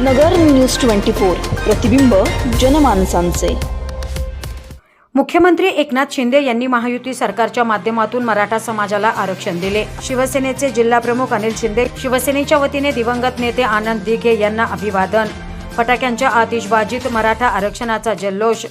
नगर news twenty four प्रतिबिंब जनमानसांचे. मुख्यमंत्री एकनाथ शिंदे यांनी महायुती सरकारच्या माध्यमातून मराठा समाजाला आरक्षण दिले. शिवसेनेचे जिल्हाप्रमुख अनिल शिंदे शिवसेनेच्या वतीने दिवंगत नेते आनंद दिघे यांना अभिवादन. फटाक्यांच्या आतिषबाजीत मराठा आरक्षणाचा जल्लोष.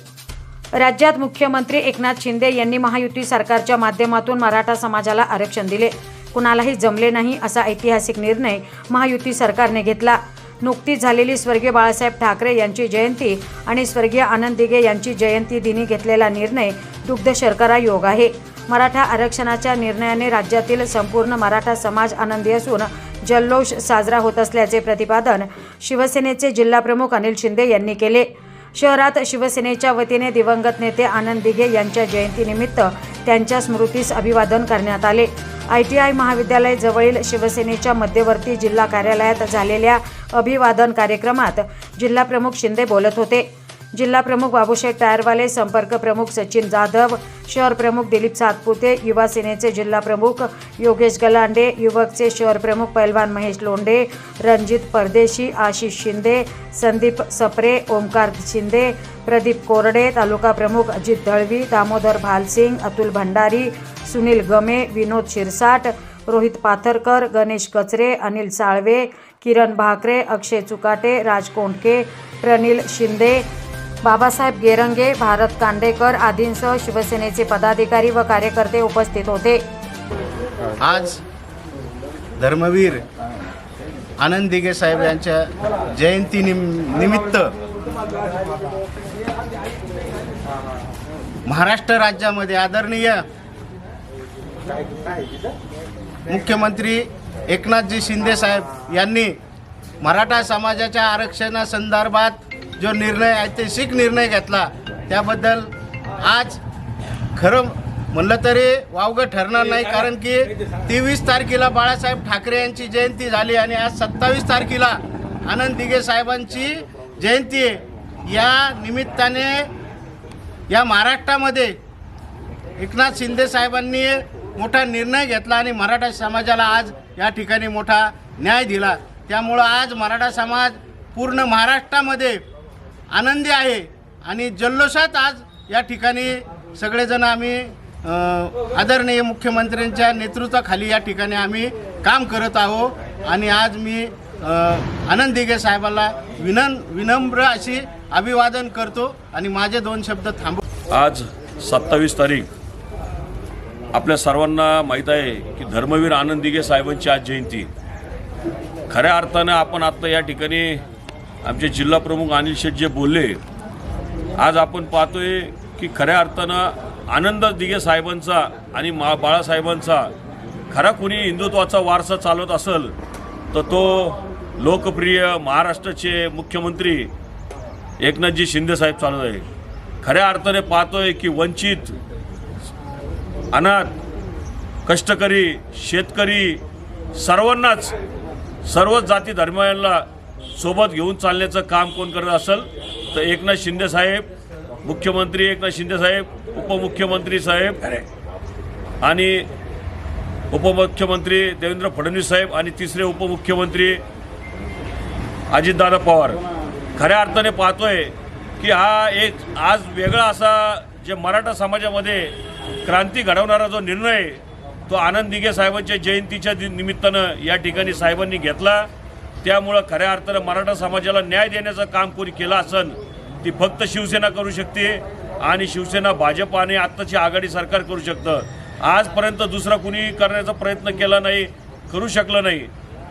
राज्यात मुख्यमंत्री एकनाथ शिंदे यांनी महायुती सरकारच्या माध्यमातून मराठा समाजाला आरक्षण दिले. कुणालाही जमले नाही असा ऐतिहासिक निर्णय महायुती सरकारने घेतला. नुकतीच झालेली स्वर्गीय बाळासाहेब ठाकरे यांची जयंती आणि स्वर्गीय आनंद दिघे यांची जयंती दिनी घेतलेला निर्णय दुग्ध शर्करा योग आहे. मराठा आरक्षणाच्या निर्णयाने राज्यातील संपूर्ण मराठा समाज आनंदी असून जल्लोष साजरा होत असल्याचे प्रतिपादन शिवसेनेचे जिल्हाप्रमुख अनिल शिंदे यांनी केले. शहरात शिवसेनेच्या वतीने दिवंगत नेते आनंद दिघे यांच्या जयंतीनिमित्त त्यांच्या स्मृतीस अभिवादन करण्यात आले. आय टी आय महाविद्यालय जवळील शिवसेनेच्या मध्यवर्ती जिल्हा कार्यालयात झालेल्या अभिवादन कार्यक्रमात जिल्हाप्रमुख शिंदे बोलत होते. जिल्हाप्रमुख बाबूशेठ टायरवाले संपर्क प्रमुख सचिन जाधव शहर प्रमुख दिलीप सातपुते युवा सेनेचे जिल्हाप्रमुख योगेश गलांडे युवकचे शहर प्रमुख पैलवान महेश लोंढे रणजित परदेशी आशिष शिंदे संदीप सप्रे ओमकार शिंदे प्रदीप कोरडे तालुका प्रमुख अजित दळवी दामोदर भालसिंग अतुल भंडारी सुनील गमे विनोद शिरसाट रोहित पाथरकर गणेश कचरे अनिल साळवे किरण भाकरे अक्षय चुकाटे राज कोंडके प्रनिल शिंदे बाबासाहेब गेरंगे भारत कांडेकर आदींसह शिवसेनेचे पदाधिकारी व कार्यकर्ते उपस्थित होते. आज धर्मवीर आनंद दिघे साहेब यांच्या जयंती निम निमित्त महाराष्ट्र राज्यामध्ये आदरणीय मुख्यमंत्री एकनाथजी शिंदे साहेब यांनी मराठा समाजाच्या आरक्षणासंदर्भात जो निर्णय ऐतिहासिक निर्णय घेतला त्याबद्दल आज खरं म्हणलं तरी वावगं ठरणार नाही कारण की तेवीस तारखेला बाळासाहेब ठाकरे यांची जयंती झाली आणि आज सत्तावीस तारखेला आनंद दिघे साहेबांची जयंती आहे. या निमित्ताने या महाराष्ट्रामध्ये एकनाथ शिंदे साहेबांनी मोठा निर्णय घेतला आणि मराठा समाजाला आज या ठिकाणी मोठा न्याय दिला. त्यामुळं आज मराठा समाज पूर्ण महाराष्ट्रामध्ये आनंदी आहे आणि जल्लोषात आज या ठिकाणी सगळेजण आम्ही आदरणीय मुख्यमंत्र्यांच्या नेतृत्वाखाली या ठिकाणी आम्ही काम करत आहोत. आणि आज मी आनंद दिघे साहेबाला विनम विनम्र अशी अभिवादन करतो आणि माझे दोन शब्द थांबव. आज सत्तावीस तारीख आपल्या सर्वांना माहीत आहे की धर्मवीर आनंद दिघे साहेबांची आज जयंती. खऱ्या अर्थानं आपण आत्ता या ठिकाणी आमचे जिल्हा प्रमुख अनिल शेठ जे बोलले आज आपण पाहतोय की खऱ्या अर्थानं आनंद दिघे साहेबांचा आणि मा बाळासाहेबांचा खरा कुणी हिंदुत्वाचा वारसा चालवत असेल तर तो लोकप्रिय महाराष्ट्राचे मुख्यमंत्री एकनाथजी शिंदे साहेब आहे. खऱ्या अर्थाने पाहतोय की वंचित अनाथ कष्टकरी शेतकरी सर्वांनाच सर्वच जाती धर्मांना सोबत घेऊन चालण्याचं काम कोण करत असेल तर एकनाथ शिंदे साहेब मुख्यमंत्री एकनाथ शिंदे साहेब उपमुख्यमंत्री साहेब आणि उपमुख्यमंत्री देवेंद्र फडणवीस साहेब आणि तिसरे उपमुख्यमंत्री अजितदादा पवार. खऱ्या अर्थाने पाहतोय की हा एक आज वेगळा असा जे मराठा समाजामध्ये क्रांती घडवणारा जो निर्णय आहे, तो आनंद दिघे साहेबांच्या जयंतीच्या दि- निमित्तानं या ठिकाणी साहेबांनी घेतला. त्यामुळं खऱ्या अर्थानं मराठा समाजाला न्याय देण्याचं काम कोणी केलं असन ती फक्त शिवसेना करू शकते आणि शिवसेना भाजप आणि आत्ताची आघाडी सरकार करू शकतं. आजपर्यंत दुसरा कुणी करण्याचा प्रयत्न केला नाही करू शकलं नाही.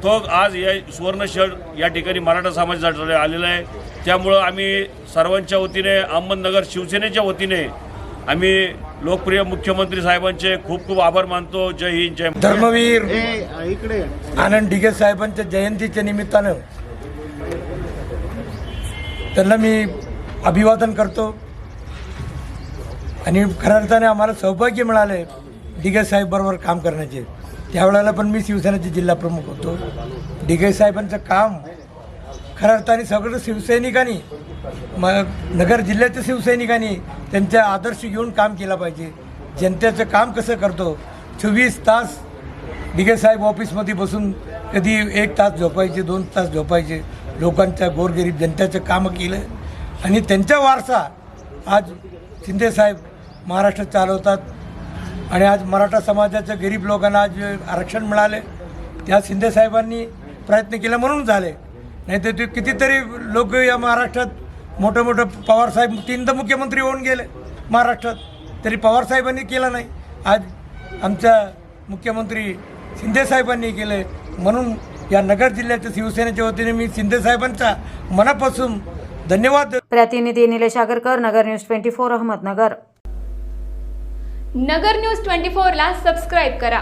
तो आज या सुवर्ण शहर या ठिकाणी मराठा समाजासाठी आलेला आहे. त्यामुळं आम्ही सर्वांच्या वतीने अहमदनगर शिवसेनेच्या वतीने आम्ही लोकप्रिय मुख्यमंत्री साहेबांचे खूप खूप आभार मानतो. जय हिंद जय धर्मवीर ए इकडे आनंद डिगे साहेबांच्या जयंतीच्या निमित्तानं त्यांना मी अभिवादन करतो. आणि खऱ्या अर्थाने आम्हाला सौभाग्य मिळाले डिगे साहेब बरोबर काम करण्याचे. त्यावेळेला पण मी शिवसेनेचे जिल्हा प्रमुख होतो. डिगे साहेबांचं काम खऱ्या अर्थाने सगळं शिवसैनिकांनी मग नगर जिल्ह्याच्या शिवसैनिकांनी त्यांचे आदर्श घेऊन काम केलं पाहिजे. जनतेचं काम कसं करतो? चोवीस तास डिगे साहेब ऑफिसमध्ये बसून कधी एक तास झोपायचे दोन तास झोपायचे. लोकांच्या गोरगरीब जनतेचं कामं केलं. आणि त्यांचा वारसा आज शिंदेसाहेब महाराष्ट्र चालवतात. आणि आज मराठा समाजाच्या गरीब लोकांना आज आरक्षण मिळाले. त्या शिंदेसाहेबांनी प्रयत्न केला म्हणून झाले. नाही तर ते कितीतरी लोक या महाराष्ट्रात मोठं मोठं पवारसाहेब तीनदा मुख्यमंत्री होऊन गेले महाराष्ट्रात. तरी पवारसाहेबांनी केलं नाही. आज आमच्या मुख्यमंत्री शिंदेसाहेबांनी केलं. म्हणून या नगर जिल्ह्याच्या शिवसेनेच्या वतीने मी शिंदेसाहेबांचा मनापासून धन्यवाद प्रतिनिधी Nilesh Agarkar Nagar news twenty four Ahmednagar. Nagar news twenty फोरला सबस्क्राईब करा.